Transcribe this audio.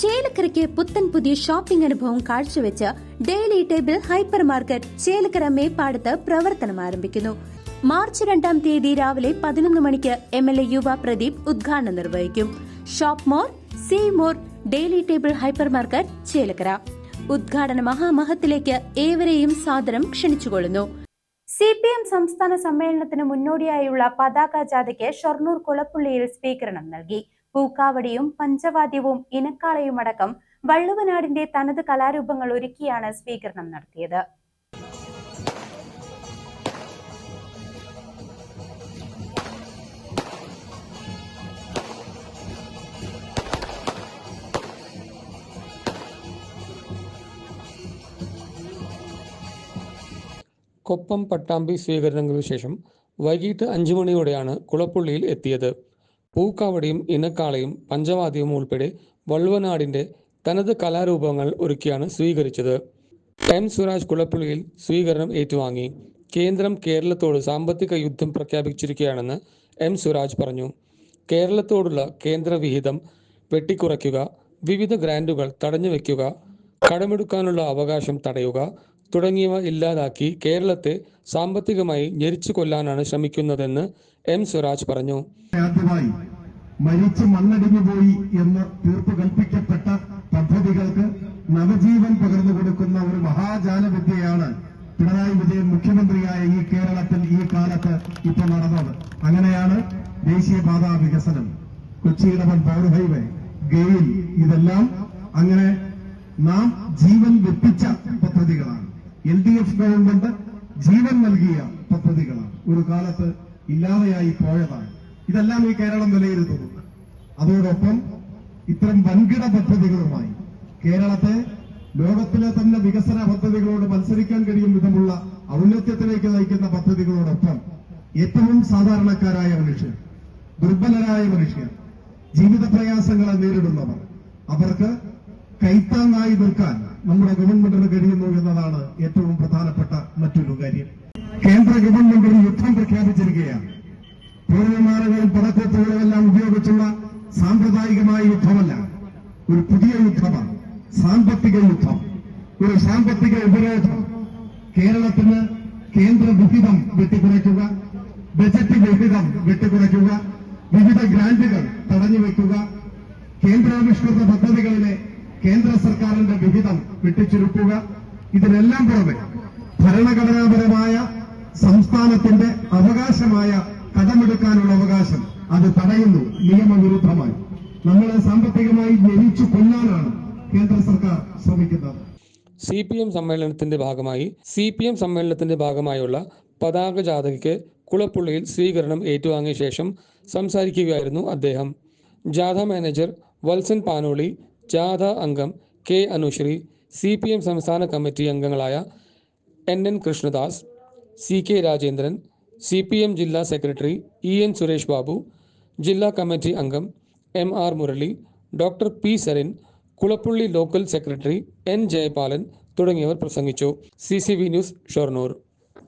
ചേലക്കരയ്ക്ക് പുത്തൻ പുതിയ ഷോപ്പിംഗ് അനുഭവം കാഴ്ചവെച്ച് daily table hypermarket Chelakkara മേപ്പാടത്ത് പ്രവർത്തനം ആരംഭിക്കുന്നു. മാർച്ച് രണ്ടാം തീയതി രാവിലെ പതിനൊന്ന് മണിക്ക് എം എൽ എ യുവ പ്രദീപ് ഉദ്ഘാടനം നിർവഹിക്കും. Shop more say more daily table hypermarket Chelakkara. ഉദ്ഘാടന മഹാമഹത്തിലേക്ക് ഏവരെയും സാദരം ക്ഷണിച്ചുകൊള്ളുന്നു. സി പി എം സംസ്ഥാന സമ്മേളനത്തിന് മുന്നോടിയായുള്ള പതാക ജാഥയ്ക്ക് ഷൊർണൂർ കുളപ്പുള്ളിയിൽ സ്വീകരണം നൽകി. പൂക്കാവടിയും പഞ്ചവാദ്യവും ഇനക്കാളയുമടക്കം വള്ളുവനാടിന്റെ തനത് കലാരൂപങ്ങൾ ഒരുക്കിയാണ് സ്വീകരണം നടത്തിയത്. കൊപ്പം പട്ടാമ്പി സ്വീകരണങ്ങൾക്ക് ശേഷം വൈകിട്ട് അഞ്ചു മണിയോടെയാണ് കുളപ്പുള്ളിയിൽ എത്തിയത്. പൂക്കാവടിയും ഇനക്കാളയും പഞ്ചവാദ്യവും ഉൾപ്പെടെ വള്ളുവനാടിന്റെ തനത് കലാരൂപങ്ങൾ ഒരുക്കിയാണ് സ്വീകരിച്ചത്. എം. സുരാജ് കുളപ്പുള്ളിയിൽ സ്വീകരണം ഏറ്റുവാങ്ങി. കേന്ദ്രം കേരളത്തോട് സാമ്പത്തിക യുദ്ധം പ്രഖ്യാപിച്ചിരിക്കുകയാണെന്ന് എം. സുരാജ് പറഞ്ഞു. കേരളത്തോടുള്ള കേന്ദ്ര വിഹിതം വെട്ടിക്കുറയ്ക്കുക വിവിധ ഗ്രാൻഡുകൾ തടഞ്ഞു തടഞ്ഞുവെക്കുക കടമെടുക്കാനുള്ള അവകാശം തടയുക തുടങ്ങിയവ ഇല്ലാതാക്കി കേരളത്തെ സാമ്പത്തികമായി ഞെരിച്ചു കൊല്ലാനാണ് ശ്രമിക്കുന്നതെന്ന് എം സ്വരാജ് പറഞ്ഞു. ആദ്യമായി മരിച്ച് മണ്ണടിഞ്ഞു പോയി എന്ന് തീർപ്പ് കൽപ്പിക്കപ്പെട്ട പദ്ധതികൾക്ക് നവജീവൻ പകർന്നു കൊടുക്കുന്ന ഒരു മഹാജാലവിദ്യയാണ് പിണറായി വിജയൻ മുഖ്യമന്ത്രിയായ ഈ കേരളത്തിൽ ഈ കാലത്ത് ഇപ്പൊ നടന്നത്. അങ്ങനെയാണ് ദേശീയപാതാ വികസനം. കൊച്ചി ഇടവൻ പവർ ഹൈവേ ഗെയിൽ ഇതെല്ലാം അങ്ങനെ നാം ജീവൻ വെപ്പിച്ച പദ്ധതികളാണ്. എൽ ഡി എഫ് ഗവൺമെന്റ് ജീവൻ നൽകിയ പദ്ധതികളാണ്. ഒരു കാലത്ത് ഇല്ലാതെയായി പോയതാണ്. ഇതെല്ലാം ഈ കേരളം വിലയിരുത്തുന്നു. അതോടൊപ്പം ഇത്തരം വൻകിട പദ്ധതികളുമായി കേരളത്തെ ലോകത്തിലെ തന്നെ വികസന പദ്ധതികളോട് മത്സരിക്കാൻ കഴിയും വിധമുള്ള ഔന്നത്യത്തിലേക്ക് നയിക്കുന്ന പദ്ധതികളോടൊപ്പം ഏറ്റവും സാധാരണക്കാരായ മനുഷ്യർ ദുർബലരായ മനുഷ്യർ ജീവിത പ്രയാസങ്ങളെ നേരിടുന്നവർ അവർക്ക് കൈത്താങ്ങായി നിൽക്കാൻ നമ്മുടെ ഗവൺമെന്റിന് കഴിയുന്നു എന്നതാണ് ഏറ്റവും പ്രധാനപ്പെട്ട മറ്റൊരു കാര്യം. കേന്ദ്ര ഗവൺമെന്റ് യുദ്ധം പ്രഖ്യാപിച്ചിരിക്കുകയാണ്. പൂർവമാനങ്ങളും പടക്കത്തുകളും എല്ലാം ഉപയോഗിച്ചുള്ള സാമ്പ്രദായികമായ യുദ്ധമല്ല ഒരു പുതിയ യുദ്ധമാണ്. സാമ്പത്തിക യുദ്ധം. ഒരു സാമ്പത്തിക ഉപരോധം. കേരളത്തിന് കേന്ദ്ര വിഹിതം വെട്ടിക്കുറയ്ക്കുക ബജറ്റ് വിഹിതം വെട്ടിക്കുറയ്ക്കുക വിവിധ ഗ്രാന്റുകൾ തടഞ്ഞുവെക്കുക കേന്ദ്രാവിഷ്കൃത പദ്ധതികളിലെ കേന്ദ്ര സർക്കാരിന്റെ വിഹിതം വെട്ടിച്ചുരുക്കുക ഇതിനെല്ലാം പുറമെ ഭരണഘടനാപരമായ സംസ്ഥാനത്തിന്റെ അവകാശമായ കടമെടുക്കാനുള്ള അവകാശം അത് തടയുന്നു നിയമവിരുദ്ധമായി. നമ്മൾ സാമ്പത്തികമായി ജനിച്ചു കൊല്ലാനാണ് കേന്ദ്ര സർക്കാർ ശ്രമിക്കുന്നത്. സി പി എം സമ്മേളനത്തിന്റെ ഭാഗമായി സി പി എം സമ്മേളനത്തിന്റെ ഭാഗമായുള്ള പതാക ജാഥയ്ക്ക് കുളപ്പുള്ളിയിൽ സ്വീകരണം ഏറ്റുവാങ്ങിയ ശേഷം സംസാരിക്കുകയായിരുന്നു അദ്ദേഹം. ജാഥ മാനേജർ വത്സൻ പാനോളി ജാഥ അംഗം K Anushree C P M സംസ്ഥാന കമ്മിറ്റി അംഗങ്ങളായ N N Krishnadas C K Rajendran C P M ജില്ലാ secretary E N Suresh Babu ജില്ലാ കമ്മിറ്റി അംഗം M R Murali doctor P Sarin Kulappully local secretary N Jayapalan തുടങ്ങിയവർ പ്രസംഗിച്ചു. C C V news Shoranur.